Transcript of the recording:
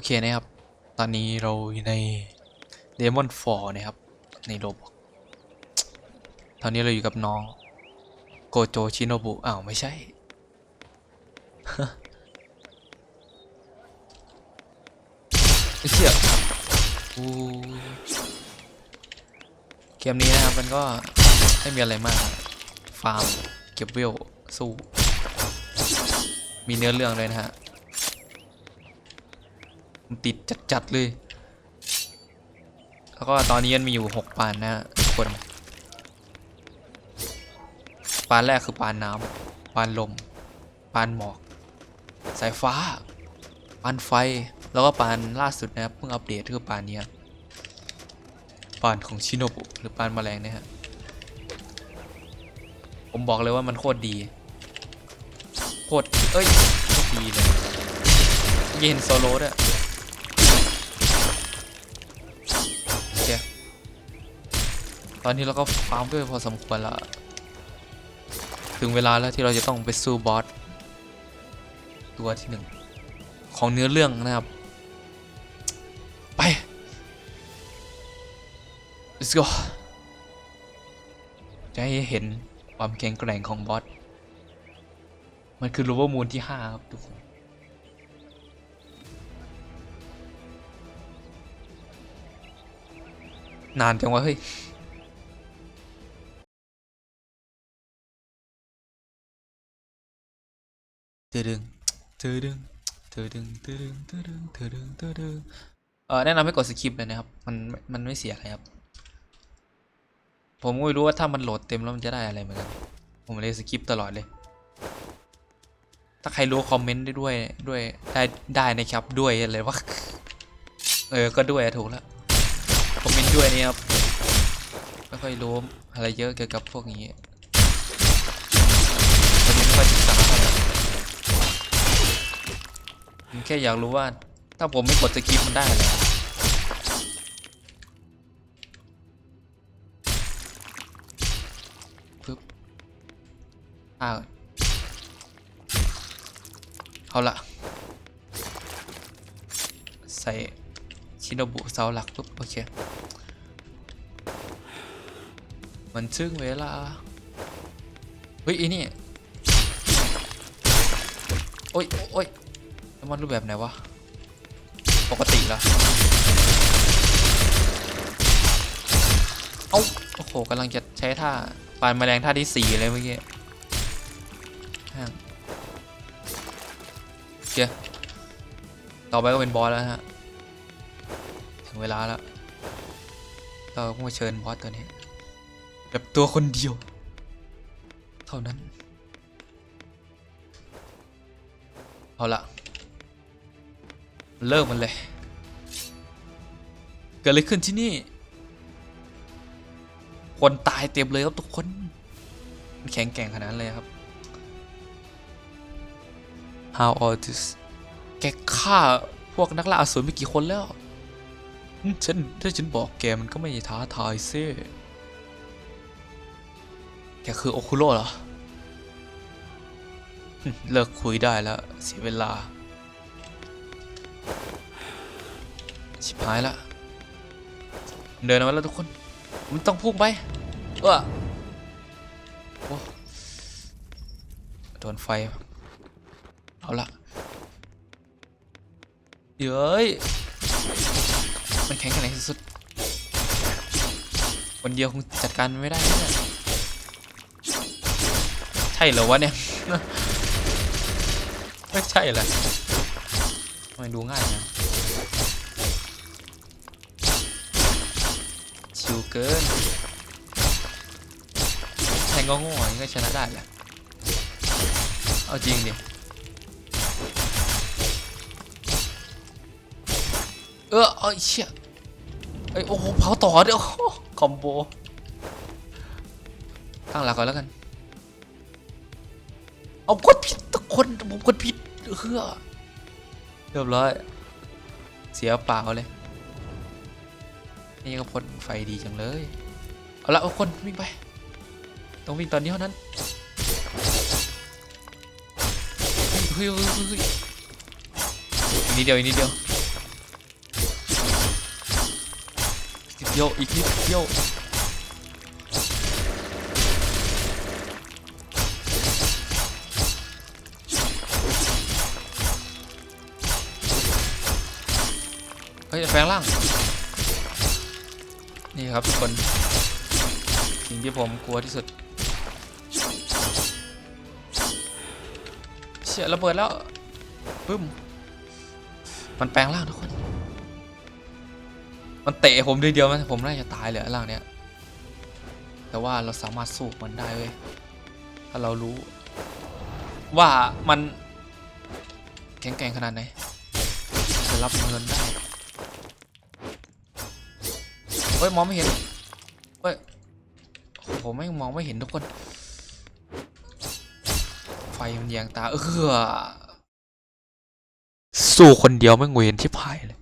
อเคนะครับ ตอนนี้เราอยู่ใน Demon 4นะครับ ในโลบตอนนี้เราอยู่กับน้อง โกโจชิโนบุ อ้าว ไม่ใช่ ไอ้เชี่ยอู้เกมนี้นะครับ มันก็ไม่มีอะไรมาก ฟาร์ม เก็บเวล สู้ มีเนื้อเรื่องเลยนะฮะ ติดจัดๆเลย แล้วก็ตอนนี้มันมีอยู่หกปานนะฮะทุกคน ปานแรกคือปานน้ำปานลม ปานหมอก สายฟ้า ปานไฟ แล้วก็ปานล่าสุดนะครับเพิ่งอัปเดตคือปานนี้ปานของชิโนบุหรือปานแมลงเนี่ยฮะ ผมบอกเลยว่ามันโคตรดี โคตร เอ้ยโคตรดีเลยเย็นโซโล่ด้วย อนนี้เราก็ฟาร์มด้วยพอสมควรแล้วถึงเวลาแล้วที่เราจะต้องไปสู้บอสตัวที่หนึ่งของเนื้อเรื่องนะครับ ไป let's go จะให้เห็นความแข็งแกร่งของบอส มันคือ Lower Moon ที่ 5 ครับ ทุกคน นานจังวะเฮ้ย เธอดึงเธอดึงเธอดึงเธอดึงเธอดึงเธอดึงเธอดึงเออแนะนำให้กดสคิปเลยนะครับ มันมันไม่เสียอะไรครับ ผมก็ไม่รู้ว่าถ้ามันโหลดเต็มแล้วมันจะได้อะไรเหมือนกันผมเลยสคิปตลอดเลย ถ้าใครรู้คอมเมนต์ได้ด้วยด้วยได้ได้นะครับด้วยอะไรวะเออก็ด้วยถูกแล้วคอมเมนต์ด้วยนี่ครับไม่ค่อยรู้อะไรเยอะเกี่ยวกับพวกนี้นี้ไม่ค่อยศึกษาเท่าไหร่ ผมแค่อยากรู้ว่า ถ้าผมไม่กดสกิปมันได้อะไรวะปึ๊บอ่าวเอาละใส่ชิโนบุเสาหลักปุ๊บโอเคมันถึงเวลา เฮ้ยอ้นี่ โอ้ยโอ้ย แล้วมันรูปแบบไหนวะ ปกติละเอ้า โอ้โหกำลังจะใช้ท่าปานแมลงท่าที่สี่เลยเมื่อกี้ห้างโอเคต่อไปก็เป็นบอสแล้วฮะ ถึงเวลาแล้ว เราต้องมาเชิญบอสตัวนี้ แบบตัวคนเดียว เท่านั้นเอาละ เลิกมันเลย เกิดอะไรขึ้นที่นี่ คนตายเต็มเลยครับทุกคนแข็งแกร่งขนาดนั้นเลยครับ How all this แกฆ่าพวกนักล่าอสูรไปกี่คนแล้ว ฉันถ้าฉันบอกแกมันก็ไม่ท้าทายซิแกคือโอคุโร่เหรอ เลิกคุยได้แล้ว เสียเวลา ชิบหายละ เดินออกมาแล้วทุกคน มันต้องพุ่งไปเออโอ้โดนไฟ เอาละเย้ยมันแข็งแกร่งสุดๆคนเดียวคงจัดการไม่ได้เนี่ยใช่เหรอวะเนี่ย ไม่ใช่แหละทำไมดูง่ายนะ ชิวเกินแทงก็โง่ๆอย่างนี้ก็ชนะได้แหละ เอาจริงดิ เออเอ้เชี่ยเอ้ยโอ้โหเผาต่อเดี๋ยวคอมโบตั้งหลักก่อนแล้วกัน เอากดผิดทุกคนผมกดผิดเฮ้อเรียบร้อย เสียเปล่าเลย นี่ก็พ่นไฟดีจังเลย เอาละเอาคนวิ่งไป ต้องวิ่งตอนนี้เท่านั้นเฮ้ยนิดเดียวอีกนิดเดียวเดียวอีกนิดเดียวเฮ้ยแปงร่าง นี่ครับทุกคน สิ่งที่ผมกลัวที่สุดเชี่ยระเบิดแล้วปึ้ม มันแปลงร่างทุกคน มันเตะผมทีเดียวมันผมน่าจะตายเลยร่างเนี้ย แต่ว่าเราสามารถสู้มันได้เว้ยถ้าเรารู้ ว่ามันแข็งแกร่งขนาดไหนจะรับเงินได้ เฮ้ยมองไม่เห็นเฮ้ยโอ้โหไม่มองไม่เห็นทุกคน ไฟมันแยงตาเออสู้คนเดียวไม่งเวนที่พายเลย